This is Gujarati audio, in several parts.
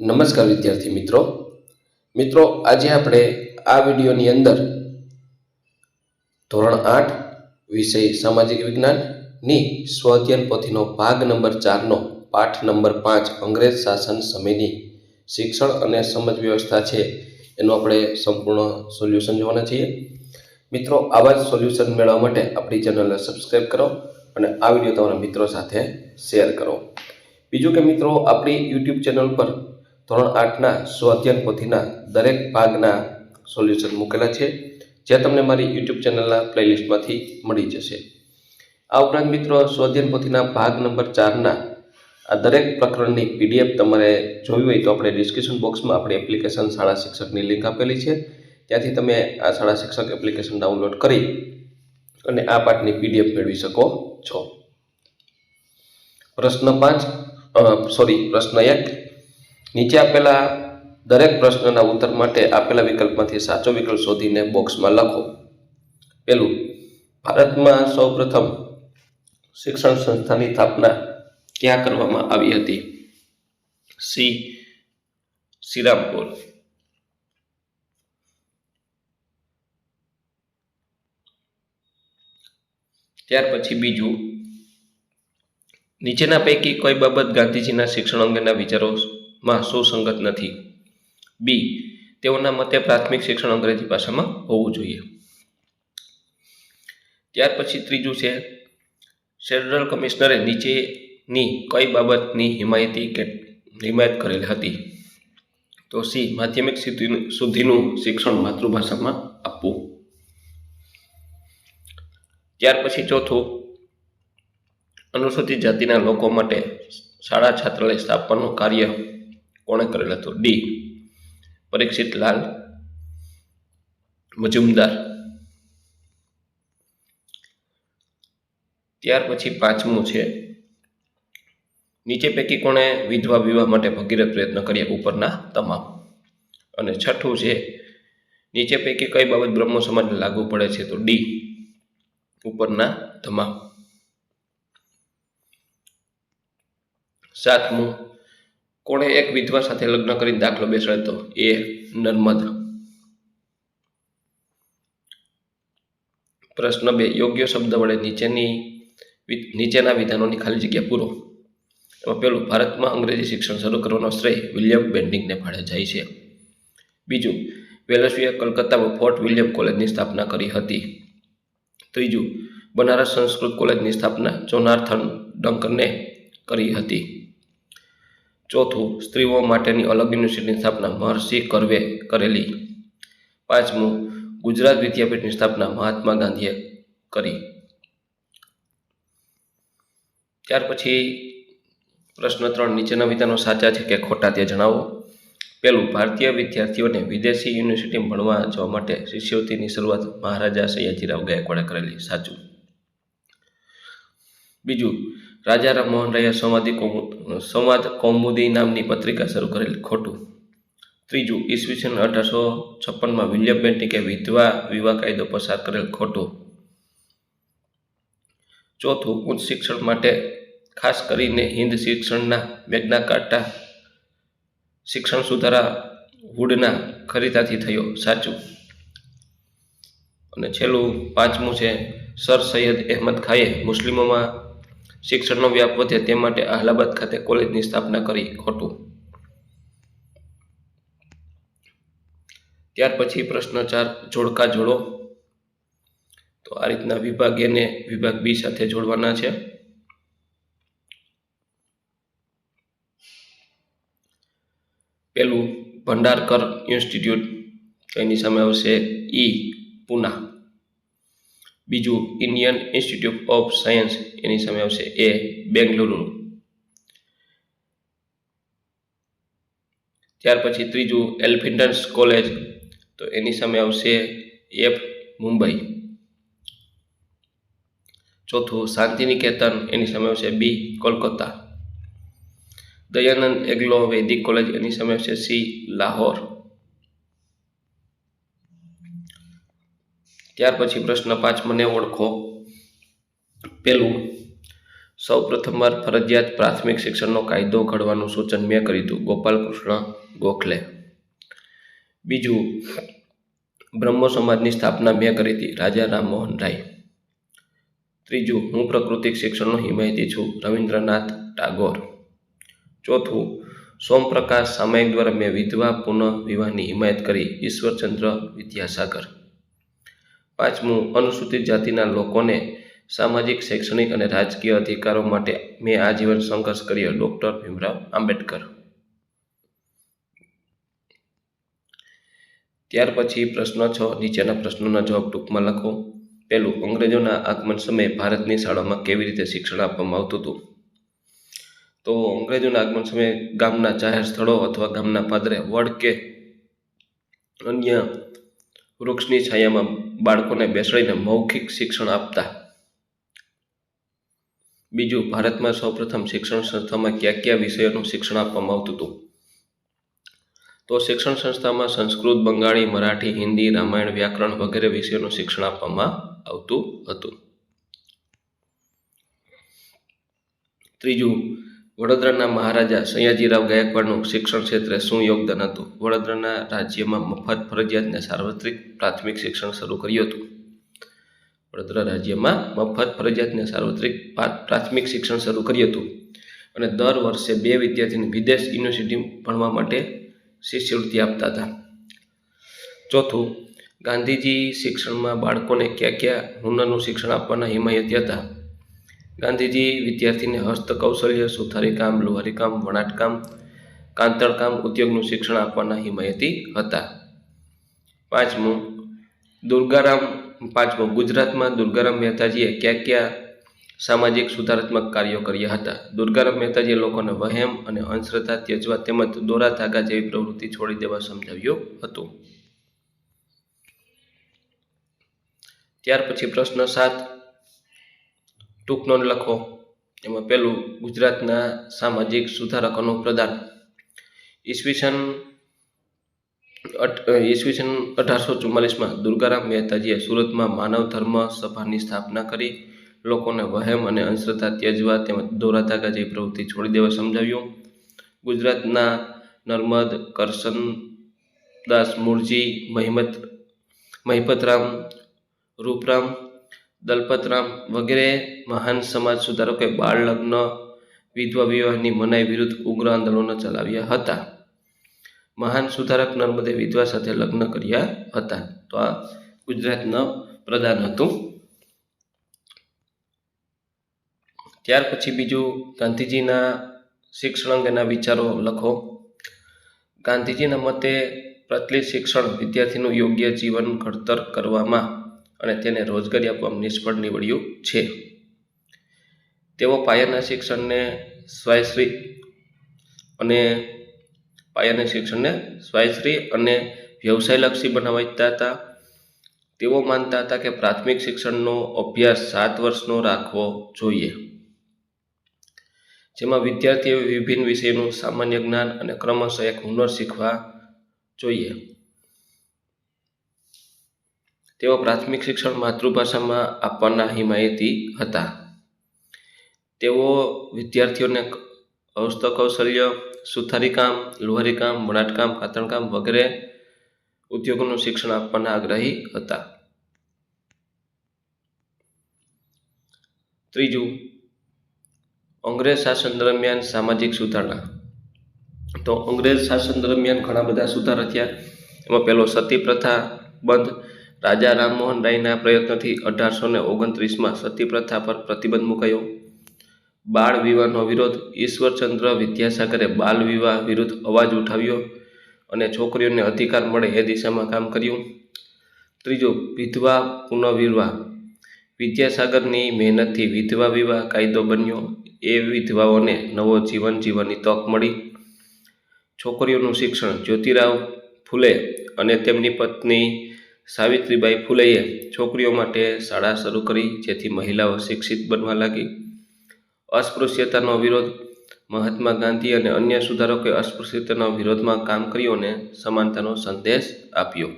નમસ્કાર વિદ્યાર્થી મિત્રો. મિત્રો, આજે આપણે આ વિડીયોની અંદર ધોરણ આઠ વિષય સામાજિક વિજ્ઞાનની સ્વઅધ્યયન પોથીનો ભાગ નંબર ચારનો પાઠ નંબર પાંચ અંગ્રેજ શાસન સમયની શિક્ષણ અને સમજ વ્યવસ્થા છે એનું આપણે સંપૂર્ણ સોલ્યુશન જોવાના છીએ. મિત્રો, આવા જ સોલ્યુશન મેળવવા માટે આપણી ચેનલને સબસ્ક્રાઈબ કરો અને આ વીડિયો તમારા મિત્રો સાથે શેર કરો. બીજું કે મિત્રો, આપણી યુટ્યુબ ચેનલ પર ધોરણ આઠના સ્વાધ્યાન પોથીના દરેક ભાગના સોલ્યુશન મૂકેલા છે, જે તમને મારી યુટ્યુબ ચેનલના પ્લેલિસ્ટમાંથી મળી જશે. આ ઉપરાંત મિત્રો, સ્વાધ્યાન પોથીના ભાગ નંબર ચારના આ દરેક પ્રકરણની પીડીએફ તમારે જોવી હોય તો આપણે ડિસ્ક્રિપ્શન બોક્સમાં આપણી એપ્લિકેશન શાળા શિક્ષકની લિંક આપેલી છે. ત્યાંથી તમે આ શાળા શિક્ષક એપ્લિકેશન ડાઉનલોડ કરી અને આ પાઠની પીડીએફ મેળવી શકો છો. પ્રશ્ન પાંચ સોરી પ્રશ્ન એક નીચે આપેલા દરેક પ્રશ્નના ઉત્તર માટે આપેલા વિકલ્પમાંથી સાચો વિકલ્પ શોધીને બોક્સમાં લખો. પહેલું ભારતમાં સૌપ્રથમ શિક્ષણ સંસ્થાની સ્થાપના ક્યાં કરવામાં આવી હતી? સી, શ્રીરામપુર. ત્યાર પછી બીજું, નીચેના પૈકી કોઈ બાબત ગાંધીજીના શિક્ષણ અંગેના વિચારોમાં સુસંગત નથી. બી, તેઓના મતે પ્રાથમિક શિક્ષણ અંગ્રેજી ભાષામાં હોવું જોઈએ. ત્યાર પછી ત્રીજું છે ફેડરલ કમિશનરે નીચેની કઈ બાબતની હિમાયતી કે હિમાયત કરેલ હતી? તો સી, માધ્યમિક સુધીનું શિક્ષણ માતૃભાષામાં આપવું. ત્યાર પછી ચોથું, અનુસૂચિત જાતિના લોકો માટે શાળા છાત્રાલય સ્થાપવાનું કાર્ય કોણે કરેલ હતો ડી. પરીક્ષિત લાલ, મજુમદાર. ત્યાર પછી પાંચમું છે, નીચે પૈકી કોણે વિધવા વિવાહ માટે ભગીરથ પ્રયત્ન કર્યા ઉપરના તમામ. અને છઠ્ઠું છે, નીચે પૈકી કઈ બાબત બ્રહ્મો સમાજને લાગુ પડે છે તો ડી, ઉપરના તમામ. સાતમું કોણે એક વિધવા સાથે લગ્ન કરીને દાખલો બેસાડતો એ નર્મદ. પ્રશ્ન બે, યોગ્ય શબ્દ વડે નીચેની નીચેના વિધાનોની ખાલી જગ્યા પૂરો. એમાં પેલું ભારતમાં અંગ્રેજી શિક્ષણ શરૂ કરવાનો શ્રેય વિલિયમ બેન્ડિંગને ફાળે જાય છે. બીજું, વેલસ્વીએ કલકત્તામાં ફોર્ટ વિલિયમ કોલેજની સ્થાપના કરી હતી. ત્રીજું, બનારસ સંસ્કૃત કોલેજની સ્થાપના જોનાર્થન ડંકરને કરી હતી. ચોથું, સ્ત્રીઓ માટેની અલગ યુનિવર્સિટીની સ્થાપના મહર્ષિ કરવે કરેલી. પાંચમું, ગુજરાત વિદ્યાપીઠની સ્થાપના મહાત્મા ગાંધીએ કરી. ત્યાર પછી પ્રશ્ન ત્રણ, નીચેના વિધાનો સાચા છે કે ખોટા તે જણાવો. પહેલું, ભારતીય વિદ્યાર્થીઓને વિદેશી યુનિવર્સિટી ભણવા જવા માટે શિષ્યવૃત્તિની શરૂઆત મહારાજા સયાજીરાવ ગાયકવાડે કરેલી. સાચું. બીજું રાજા રામમોહન રાયે કૌમુ સંવાદ કૌમુદી નામની પત્રિકા શરૂ કરેલી ખોટું. ત્રીજું, ઈસવીસન અઢારસો છપ્પનમાં વિલિયમ બેન્ટિકે વિધવા વિવાહ કાયદો પસાર કરેલ ખોટું. ચોથું, ઉચ્ચ શિક્ષણ માટે ખાસ કરીને હિન્દ શિક્ષણના મેઘના કાર્ટા શિક્ષણ સુધારા વુડના ખરીદાથી થયો સાચું. અને છેલ્લું, પાંચમું છે, સર સૈયદ અહેમદ ખાએ મુસ્લિમોમાં શિક્ષણનો વ્યાપ વધે તે માટે અહલાબાદ ખાતે કોલેજની સ્થાપના કરી ખોટું. ત્યાર પછી પ્રશ્ન ચાર, જોડકા જોડો. તો આ રીતના વિભાગ એને વિભાગ બી સાથે જોડવાના છે. પેલું ભંડારકર ઇન્સ્ટિટ્યૂટ એની સામે આવશે ઈ પુના. બીજું ઇન્ડિયન ઇન્સ્ટિટ્યૂટ ઓફ સાયન્સ એની સામે આવશે એ બેંગલુરુ. ત્યાર પછી ત્રીજું એલ્ફિન્ડન્સ કોલેજ તો એની સામે આવશે એફ મુંબઈ. ચોથું શાંતિનિકેતન, એની સામે આવશે બી કોલકાતા. દયાનંદ એગ્લો વૈદિક કોલેજ એની સામે આવશે સી લાહોર. ત્યાર પછી પ્રશ્ન પાંચ, મને ઓળખો. પેલું સૌ પ્રથમવાર ફરજિયાત પ્રાથમિક શિક્ષણનો કાયદો ઘડવાનું સૂચન મેં કર્યું ગોપાલકૃષ્ણ ગોખલે. બીજું, બ્રહ્મ સમાજની સ્થાપના મેં કરી હતી. રાજા રામમોહન રાય. ત્રીજું, હું પ્રાકૃતિક શિક્ષણનો હિમાયતી છું. રવિન્દ્રનાથ ટાગોર. ચોથું, સોમપ્રકાશ સામાયિક દ્વારા મેં વિધવા પુનઃ વિવાહની હિમાયત કરી. ઈશ્વરચંદ્ર વિદ્યાસાગર. પાંચમું, અનુસૂચિત જાતિના લોકોને સામાજિક, શૈક્ષણિક અને રાજકીય અધિકારો માટે મેં આજીવન સંઘર્ષ કર્યો. ડૉક્ટર ભીમરાવ આંબેડકર. ત્યાર પછી પ્રશ્ન છ, નીચેના પ્રશ્નોના જવાબ ટૂંકમાં લખો. પહેલું, અંગ્રેજોના આગમન સમયે ભારતની શાળામાં કેવી રીતે શિક્ષણ આપવામાં આવતું હતું? તો અંગ્રેજોના આગમન સમયે ગામના જાહેર સ્થળો અથવા ગામના પાદરે, વડ કે અન્ય વૃક્ષની છાયામાં બાળકોને બેસાડીને મૌખિક શિક્ષણ આપતા. બીજું, ભારતમાં સૌપ્રથમ શિક્ષણ સંસ્થામાં કયા કયા વિષયોનું શિક્ષણ આપવામાં આવતું હતું? તો શિક્ષણ સંસ્થામાં સંસ્કૃત, બંગાળી, મરાઠી, હિન્દી, રામાયણ, વ્યાકરણ વગેરે વિષયોનું શિક્ષણ આપવામાં આવતું હતું. ત્રીજું વડોદરાના મહારાજા સયાજીરાવ ગાયકવાડનું શિક્ષણ ક્ષેત્રે શું યોગદાન હતું? વડોદરાના રાજ્યમાં મફત ફરજિયાતને સાર્વત્રિક પ્રાથમિક શિક્ષણ શરૂ કર્યું હતું. વડોદરા રાજ્યમાં મફત ફરજિયાતને સાર્વત્રિક પ્રાથમિક શિક્ષણ શરૂ કર્યું હતું અને દર વર્ષે બે વિદ્યાર્થીને વિદેશ યુનિવર્સિટી ભણવા માટે શિષ્યવૃત્તિ આપતા હતા. ચોથું, ગાંધીજી શિક્ષણમાં બાળકોને કયા કયા હુનરનું શિક્ષણ આપવાના હિમાયતી હતા? ગાંધીજી વિદ્યાર્થીને હસ્તકૌશલ્ય, સુથારી કામ, લુહારી કામ વણાટકામ કાંતળકામ ઉદ્યોગનું શિક્ષણ આપવાના હિમાયતી હતા. પાંચમું, દુર્ગારામ પાંચમું, ગુજરાતમાં દુર્ગારામ મહેતાજીએ કયા કયા સામાજિક સુધારાત્મક કાર્યો કર્યા હતા? દુર્ગારામ મહેતાજીએ લોકોને વહેમ અને અંધશ્રદ્ધા ત્યજવા તેમજ દોરા ધાગા જેવી પ્રવૃત્તિ છોડી દેવા સમજાવ્યું હતું. ત્યાર પછી પ્રશ્ન સાત ટૂંક નોંધ લખો. એમાં પહેલું, ગુજરાતના સામાજિક સુધારકોનું પ્રદાન. ઈસવીસન ઈસવીસન અઢારસો ચુમ્માલીસમાં દુર્ગારામ મહેતાજીએ સુરતમાં માનવ ધર્મ સભાની સ્થાપના કરી. લોકોને વહેમ અને અંધશ્રદ્ધા ત્યજવા તેમજ દોરાધાગા જેવી પ્રવૃત્તિ છોડી દેવા સમજાવ્યું. ગુજરાતના નર્મદ કરશનદાસ મૂળજી, મહિમત, મહિપતરામ, રૂપરામ દલપતરામ વગેરે મહાન સમાજ સુધારકોએ બાળ લગ્ન, વિધવા વિવાહની મનાઈ વિરુદ્ધ ઉગ્ર આંદોલનો ચલાવ્યા હતા. મહાન સુધારક નર્મદે વિધવા સાથે લગ્ન કર્યા હતા. તો આ ગુજરાતનો પ્રધાન હતું. ત્યાર પછી બીજું ગાંધીજીના શિક્ષણ અંગેના વિચારો લખો. ગાંધીજીના મતે પ્રચલિત શિક્ષણ વિદ્યાર્થીનું યોગ્ય જીવન ઘડતર કરવામાં અને તેને રોજગારી આપવામાં નિષ્ફળ નીવડ્યું છે. તેઓ પાયાના શિક્ષણને સ્વાયશ્રી અને પાયાના શિક્ષણને સ્વાયશ્રી અને વ્યવસાયલક્ષી બનાવવા ઈચ્છતા હતા. તેઓ માનતા હતા કે પ્રાથમિક શિક્ષણનો અભ્યાસ સાત વર્ષનો રાખવો જોઈએ. જેમાં વિદ્યાર્થીઓએ વિભિન્ન વિષયનું સામાન્ય જ્ઞાન અને ક્રમશઃ એક હુનર શીખવા જોઈએ. તેઓ પ્રાથમિક શિક્ષણ માતૃભાષામાં આપવાના હિમાયતી હતા. તેઓ વિદ્યાર્થીઓને હસ્તકૌશલ્ય સુથારી કામ, લુહારી કામ વણાટકામ કાતણકામ વગેરે ઉદ્યોગોનું શિક્ષણ આપવાના આગ્રહી હતા. ત્રીજું, અંગ્રેજ શાસન દરમિયાન સામાજિક સુધારણા. તો અંગ્રેજ શાસન દરમિયાન ઘણા બધા સુધારા થયા. એમાં પહેલો સતી પ્રથા બંધ રાજા રામમોહન રાયના પ્રયત્નથી અઢારસો ને ઓગણત્રીસમાં સતી પ્રથા પર પ્રતિબંધ મુકાયો. બાળ વિવાહનો વિરોધ ઈશ્વરચંદ્ર વિદ્યાસાગરે બાલ વિવાહ વિરુદ્ધ અવાજ ઉઠાવ્યો અને છોકરીઓને અધિકાર મળે એ દિશામાં કામ કર્યું. ત્રીજું, વિધવા પુનઃવિવાહ વિદ્યાસાગરની મહેનતથી વિધવા વિવાહ કાયદો બન્યો. એ વિધવાઓને નવો જીવન જીવવાની તક મળી. છોકરીઓનું શિક્ષણ જ્યોતિરાવ ફૂલે અને તેમની પત્ની સાવિત્રીબાઈ ફૂલેએ છોકરીઓ માટે શાળા શરૂ કરી, જેથી મહિલાઓ શિક્ષિત બનવા લાગી. અસ્પૃશ્યતાનો વિરોધ, મહાત્મા ગાંધી અને અન્ય સુધારકોએ અસ્પૃશ્યતાના વિરોધમાં કામ કર્યું અને સમાનતાનો સંદેશ આપ્યો.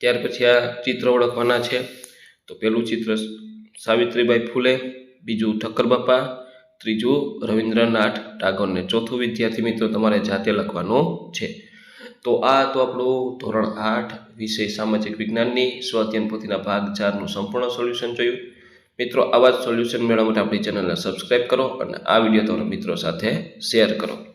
ત્યાર પછી આ ચિત્ર ઓળખવાના છે. તો પેલું ચિત્ર સાવિત્રીબાઈ ફૂલે, બીજું ઠક્કર ત્રીજું રવિન્દ્રનાથ ટાગોરને, ચોથું વિદ્યાર્થી મિત્રો તમારે જાતે લખવાનું છે. તો આ તો આપણું ધોરણ આઠ વિષય સામાજિક વિજ્ઞાનની સ્વાધ્યાયન પોથીના ભાગ ચારનું સંપૂર્ણ સોલ્યુશન જોયું. મિત્રો, આવા જ સોલ્યુશન મેળવવા માટે આપણી ચેનલને સબસ્ક્રાઈબ કરો અને આ વીડિયો તમારા મિત્રો સાથે શેર કરો.